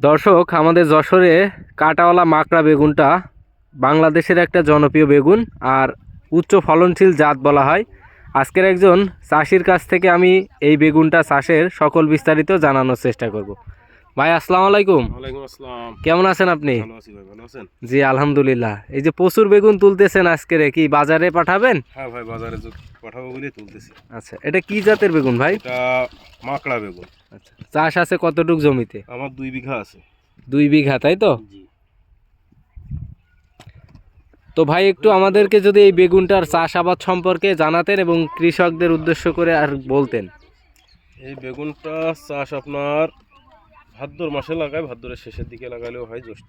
দর্শক, আমাদের যশোরে কাটাওয়ালা মাকড়া বেগুনটা বাংলাদেশের একটা জনপ্রিয় বেগুন আর উচ্চ ফলনশীল জাত বলা হয়। আজকের একজন চাষির কাছ থেকে আমি এই বেগুনটা চাষের সকল বিস্তারিত জানানোর চেষ্টা করব। ভাই আসসালামু আলাইকুম। ওয়ালাইকুম আসসালাম। কেমন আছেন আপনি? ভালো আছি ভাই ভালো আছেন? জি আলহামদুলিল্লাহ। এই যে প্রচুর বেগুন তুলতেছেন আজকের কি বাজারে পাঠাবেন? হ্যাঁ ভাই বাজারে পাঠাবো বলে তুলতেছি। আচ্ছা এটা কি জাতের বেগুন ভাই? এটা মাকড়া বেগুন। আচ্ছা চাষ আছে কতটুক জমিতে? আমার দুই বিঘা আছে। দুই বিঘা তাই তো? জি। তো ভাই একটু আমাদেরকে যদি এই বেগুনটার চাষাবাদ সম্পর্কে জানাতেন এবং কৃষকদের উদ্দেশ্য করে আর বলতেন। এই বেগুনটা চাষ আপনার ভাদ্র মাসে লাগায়, ভাদ্রের শেষের দিকে লাগালেও হয় জ্যৈষ্ঠ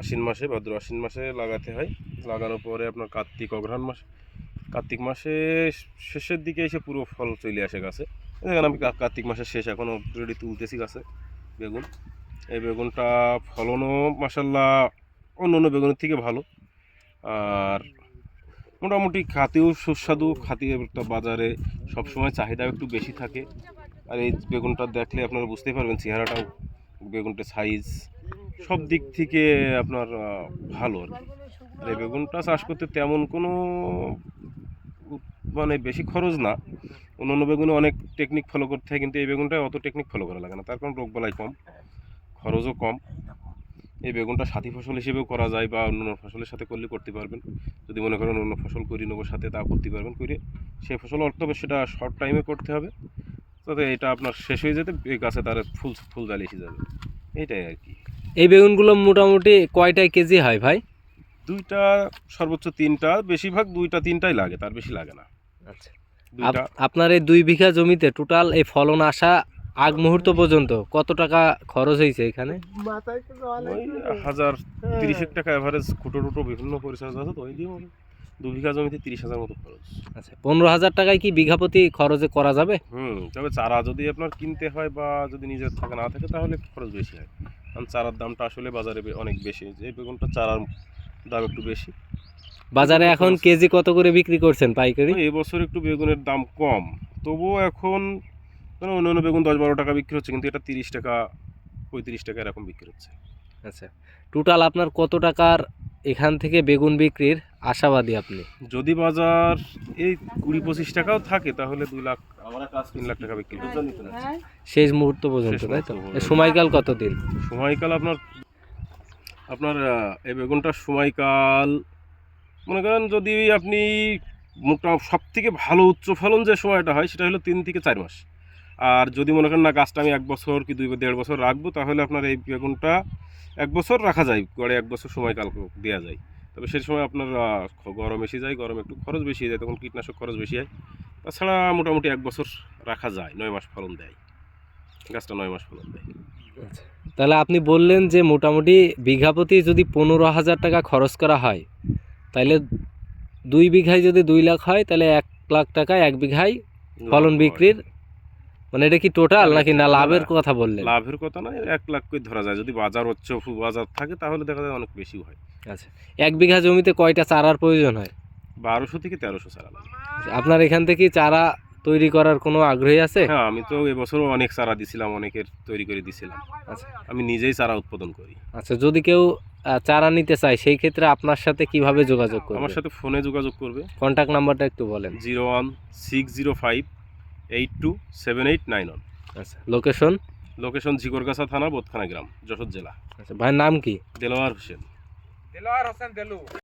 আশ্বিন মাসে, ভাদ্র আশ্বিন মাসে লাগাতে হয়। লাগানোর পরে আপনার কার্তিক, অঘ্রাণ মাস, কার্তিক মাসে শেষের দিকে এসে পুরো ফল চলে আসে গাছে। দেখেন আমি কার্তিক মাসের শেষ এখনও অলরেডি তুলতেছি গাছে বেগুন। এই বেগুনটা ফলনও মাসাল্লাহ অন্য অন্য বেগুনের থেকে ভালো। আর মোটামুটি খাতেও সুস্বাদু, খাতে একটা বাজারে সবসময় চাহিদা একটু বেশি থাকে। আর এই বেগুনটা দেখলে আপনারা বুঝতেই পারবেন, চেহারাটাও বেগুনটার সাইজ সব দিক থেকে আপনার ভালো আর কি। আর এই বেগুনটা চাষ করতে তেমন কোনো মানে বেশি খরচ না। অন্য অন্য বেগুনে অনেক টেকনিক ফলো করতে হয় কিন্তু এই বেগুনটা অত টেকনিক ফলো করা লাগে না। তার কারণ রোগবালাই কম খরচও কম। এই বেগুনটা সাথী ফসল হিসেবেও করা যায় বা অন্য অন্য ফসলের সাথে করলে করতে পারবেন। যদি মনে করেন অন্য ফসল করি নেব সাথে তা করতে পারবেন। করে সেই ফসল অর্থ হবে সেটা শর্ট টাইমে করতে হবে। তাতে এটা আপনার শেষ হয়ে যেতে এই গাছে তার ফুল ফুল জাল এসে যাবে। এইটাই আর কি। এই বেগুনগুলো মোটামুটি কয়টায় কেজি হয় ভাই? দুইটা সর্বোচ্চ তিনটা বেশিরভাগ দুইটা তিনটাই লাগে তার বেশি লাগে না। আচ্ছা। আপনার এই দুই বিঘা জমিতে টোটাল এই ফলন আসা আগ মুহূর্ত পর্যন্ত কত টাকা খরচ হয়েছে এখানে? হাজার তিরিশেক টাকা এভারেজ খুটো টুটো বিভিন্ন পরিচর্যা আছে তো ওই দিয়ে হয় দু বিঘা জমিতে তিরিশ হাজার মতো খরচ। আচ্ছা পনেরো হাজার টাকায় কি বিঘা প্রতি খরচে করা যাবে? হুম তবে চারা যদি আপনার কিনতে হয় বা যদি নিজের থাকে না থাকে তাহলে একটু খরচ বেশি হয়। কারণ চারার দামটা আসলে বাজারে অনেক বেশি। যে বেগুনটা চারার দাম একটু বেশি। বাজারে এখন কেজি কত করে বিক্রি করছেন পাইকারি? এই বছর একটু বেগুনের দাম কম। তবুও এখন মানে অন্য অন্য বেগুন দশ বারো টাকা বিক্রি হচ্ছে কিন্তু এটা তিরিশ টাকা পঁয়ত্রিশ টাকা এরকম বিক্রি হচ্ছে। আচ্ছা টোটাল আপনার কত টাকার এখান থেকে বেগুন বিক্রির আশাবাদী আপনি? যদি বাজার এই কুড়ি পঁচিশ টাকাও থাকে তাহলে দুই লাখ তিন লাখ টাকা বিক্রি শেষ মুহূর্ত পর্যন্ত তাই তো? সময়কাল কতদিন? সময়কাল আপনার আপনার এই বেগুনটার সময়কাল মনে করেন যদি আপনি মোটা সব থেকে ভালো উচ্চ ফলন যে সময়টা হয় সেটা হলো তিন থেকে চার মাস। আর যদি মনে করেন না গাছটা আমি এক বছর কি দুই দেড় বছর রাখব তাহলে আপনার এই বেগুনটা এক বছর রাখা যায় গড়ে এক বছর সময়কাল দেওয়া যায়। তবে সেই সময় আপনার গরম এসে যায় গরম একটু খরচ বেশি যায় তখন কীটনাশক খরচ বেশি হয়। তাছাড়া মোটামুটি এক বছর রাখা যায় নয় মাস ফলন দেয়। গাছটা নয় মাস ফলন দেয়। আচ্ছা। তাহলে আপনি বললেন যে মোটামুটি বিঘা প্রতি যদি পনেরো হাজার টাকা খরচ করা হয় তাহলে দুই বিঘায় যদি দুই লাখ হয় তাহলে এক লাখ টাকায় এক বিঘায় ফলন বিক্রির মানে এটা কি টোটাল নাকি না লাভের কথা বললেন? লাভের কথা নয় এক লাখ করে ধরা যায়। যদি বাজার উচ্চ বাজার থাকে তাহলে দেখা যায় অনেক বেশি হয়। আচ্ছা এক বিঘা জমিতে কয়টা চারার প্রয়োজন হয়? বারোশো থেকে তেরোশো চারা আচ্ছা, আপনার এখান থেকে চারা তৈরি করার কোনো আগ্রহী আছে? হ্যাঁ আমি তো এবছরও অনেক চারা দিছিলাম অনেকের তৈরি করে দিছিলাম। আচ্ছা। আমি নিজেই চারা উৎপাদন করি। আচ্ছা যদি কেউ চারা নিতে চায় সেই ক্ষেত্রে আপনার সাথে কীভাবে যোগাযোগ করবে? আমার সাথে ফোনে যোগাযোগ করবে। কন্ট্যাক্ট নাম্বারটা একটু বলেন। Zero one six zero five eight two seven eight nine one আচ্ছা লোকেশন লোকেশন ঝিকরগাছা থানা বোধখানা গ্রাম যশোর জেলা। আচ্ছা ভাইয়ের নাম কি? দেলোয়ার হোসেন।